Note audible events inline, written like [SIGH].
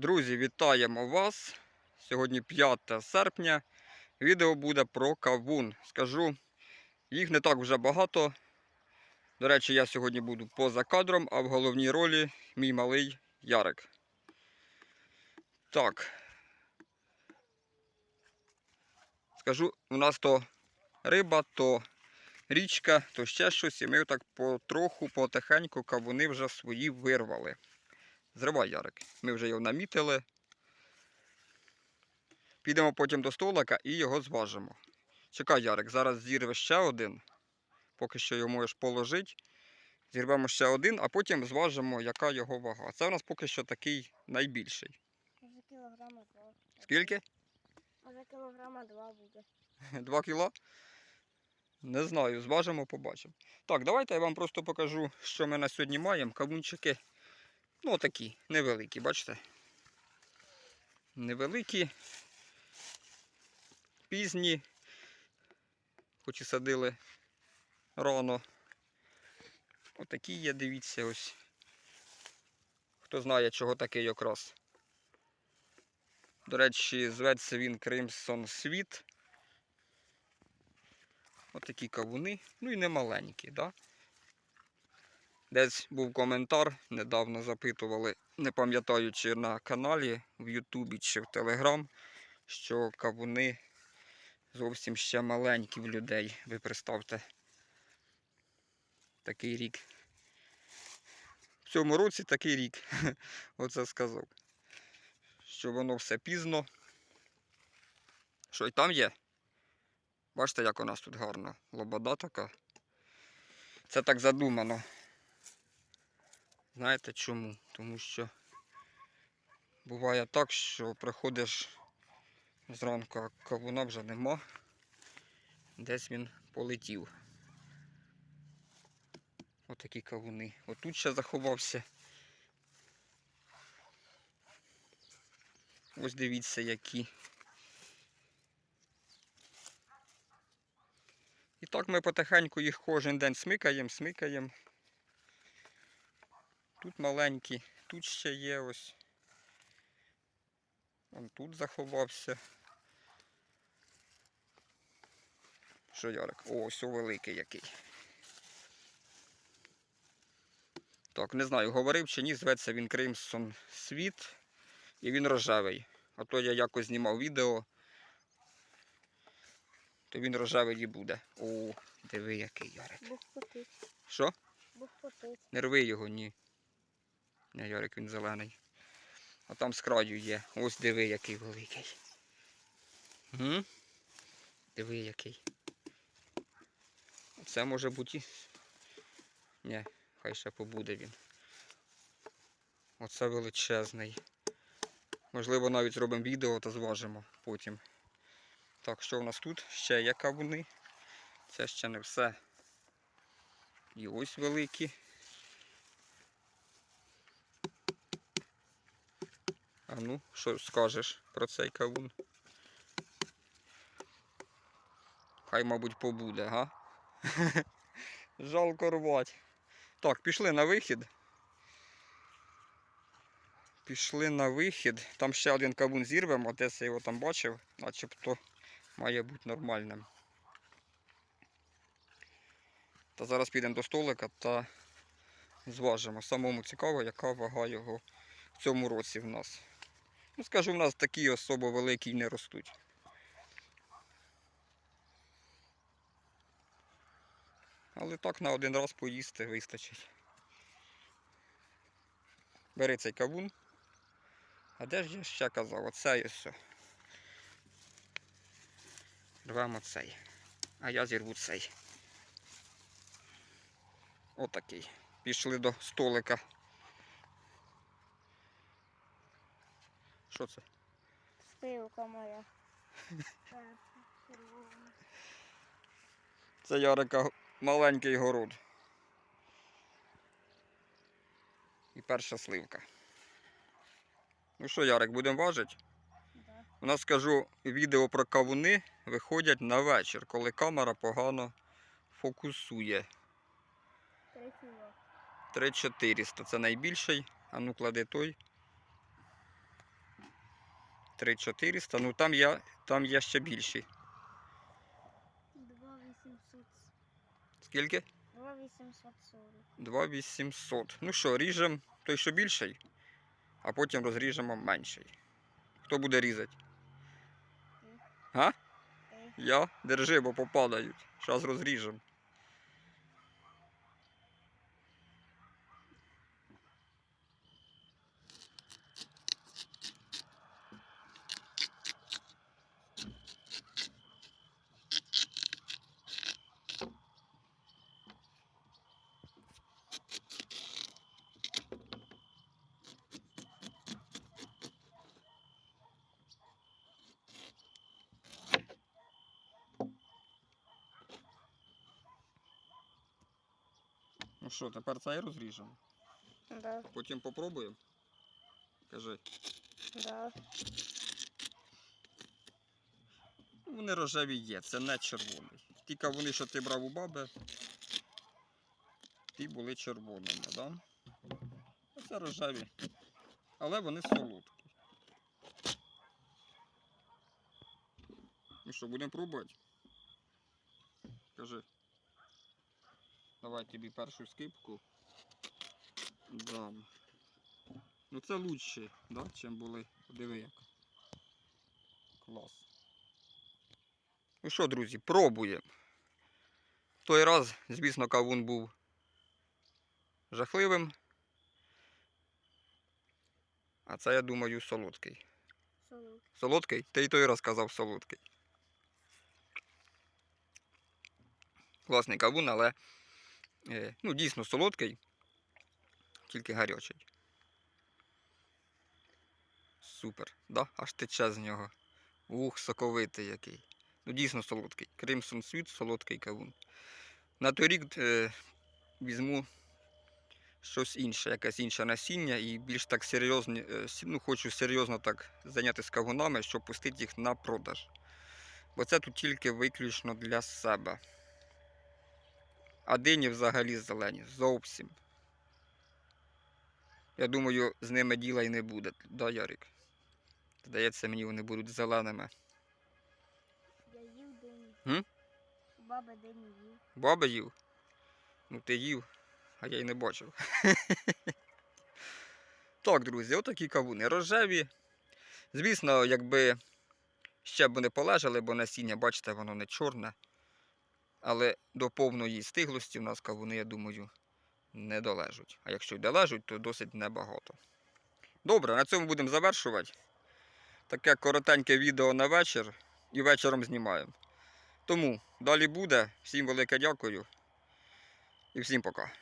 Друзі, вітаємо вас! Сьогодні 5 серпня. Відео буде про кавун. Скажу, їх не так вже багато. До речі, я сьогодні буду поза кадром, а в головній ролі мій малий Ярик. Так. Скажу, у нас то риба, то річка, то ще щось, і ми так потроху, потихеньку кавуни вже свої вирвали. Зривай, Ярик. Ми вже його намітили. Підемо потім до столика і його зважимо. Чекай, Ярик, зараз зірве ще один. Поки що його можеш положити. Зірвемо ще один, а потім зважимо, яка його вага. Це у нас поки що такий найбільший. Може кілограма два. Скільки? Може кілограма два буде. [LAUGHS] Два кіла? Не знаю, зважимо, побачимо. Так, давайте я вам просто покажу, що ми на сьогодні маємо. Кавунчики. Ну, такі, невеликі, бачите? Невеликі, пізні, хоч і садили рано. Отакі є, дивіться, ось. Хто знає, чого такий окрас. До речі, зветься він Crimson Світ. Отакі кавуни. Ну і не маленькі, да? Десь був коментар, недавно запитували, не пам'ятаю, чи на каналі в Ютубі чи в Телеграм, що кавуни зовсім ще маленькі в людей. Ви представте такий рік. В цьому році такий рік. [LAUGHS] Оце сказав. Що воно все пізно. Що і там є? Бачите, як у нас тут гарно. Лобода така. Це так задумано. Знаєте чому? Тому що буває так, що приходиш зранку, а кавуна вже нема. Десь він полетів. Отакі кавуни. Отут ще заховався. Ось дивіться, які. І так ми потихеньку їх кожен день смикаємо, смикаємо. Тут маленькі, тут ще є ось. Вон тут заховався. Що Ярик? О, ось великий який. Так, не знаю, говорив чи ні, зветься він Crimson Світ. І він рожевий. А то я якось знімав відео, то він рожевий і буде. О, диви який Ярик. Бухпотить. Що? Бухпотить. Не рви його, ні. Не, Ярик, він зелений. А там з краю є. Ось диви, який великий. Угу. Диви який. Це може бути. Ні, хай ще побуде він. Оце величезний. Можливо, навіть зробимо відео та зважимо потім. Так, що в нас тут? Ще є кавуни. Це ще не все. І ось великі. А ну, що скажеш про цей кавун? Хай, мабуть, побуде, га? [LAUGHS] Жалко рвать. Так, пішли на вихід. Пішли на вихід. Там ще один кавун зірвемо, десь я його там бачив, начебто має бути нормальним. Та зараз підемо до столика та зважимо. Самому цікаво, яка вага його в цьому році в нас. Ну, скажу, в нас такі особо великі не ростуть. Але так на один раз поїсти вистачить. Бери цей кавун. А де ж я ще казав? Оцей ось. о. Рвемо цей. А я зірву цей. Отакий. Пішли до столика. Що це? Спилка моя. [LAUGHS] Це Ярика маленький город. І перша сливка. Ну що, Ярик, будемо важити? Да. У нас скажу, відео про кавуни виходять на вечір, коли камера погано фокусує. Три 3400 це найбільший. А ну клади той. 3400. Ну там є, там є ще більші. 2800. Скільки? 2840. 2800. Ну що, ріжемо той, що більший, а потім розріжемо менший. Хто буде різати? А? Е, Я? Держи, бо попадають. Зараз розріжемо. Ну що, тепер цей розріжемо. Да, Потім попробуємо. Кажи. да. Ну, Вони рожеві є, це не червоний. Тільки вони, що ти брав у баби, ті були червоними, да? Оце рожеві. Але вони солодкі. Ну що, будемо пробувати? Кажи. Давай тобі першу скипку. Дам. Ну це лучше, да, чим були. Диви як. Клас. Ну що, друзі, пробуємо. Той раз, звісно, кавун був жахливим. А це, я думаю, солодкий. Солодкий. Солодкий? Ти й той раз казав солодкий. Класний кавун, але ну, дійсно солодкий, тільки гарячий. Супер, да? Аж тече з нього. Ух, соковитий який. Ну, дійсно солодкий. Crimson Sweet солодкий кавун. На той рік е, візьму щось інше, якесь інше насіння і більш так серйозно, е, ну, хочу серйозно так зайнятися кавунами, щоб пустити їх на продаж. Бо це тут тільки виключно для себе. А дині взагалі зелені, зовсім. Я думаю, з ними діла й не буде. Да, Ярик? Здається, мені вони будуть зеленими. Я їв. М? Баба день їв. Баба їв? Ну ти їв, а я й не бачив. [LAUGHS] так, друзі, отакі кавуни рожеві. Звісно, якби ще б вони полежали, бо насіння, бачите, воно не чорне. Але до повної стиглості в нас кавуни, я думаю, не долежуть. А якщо й долежуть, то досить небагато. Добре, на цьому будемо завершувати. Таке коротеньке відео на вечір і вечором знімаємо. Тому далі буде. Всім велике дякую і всім пока.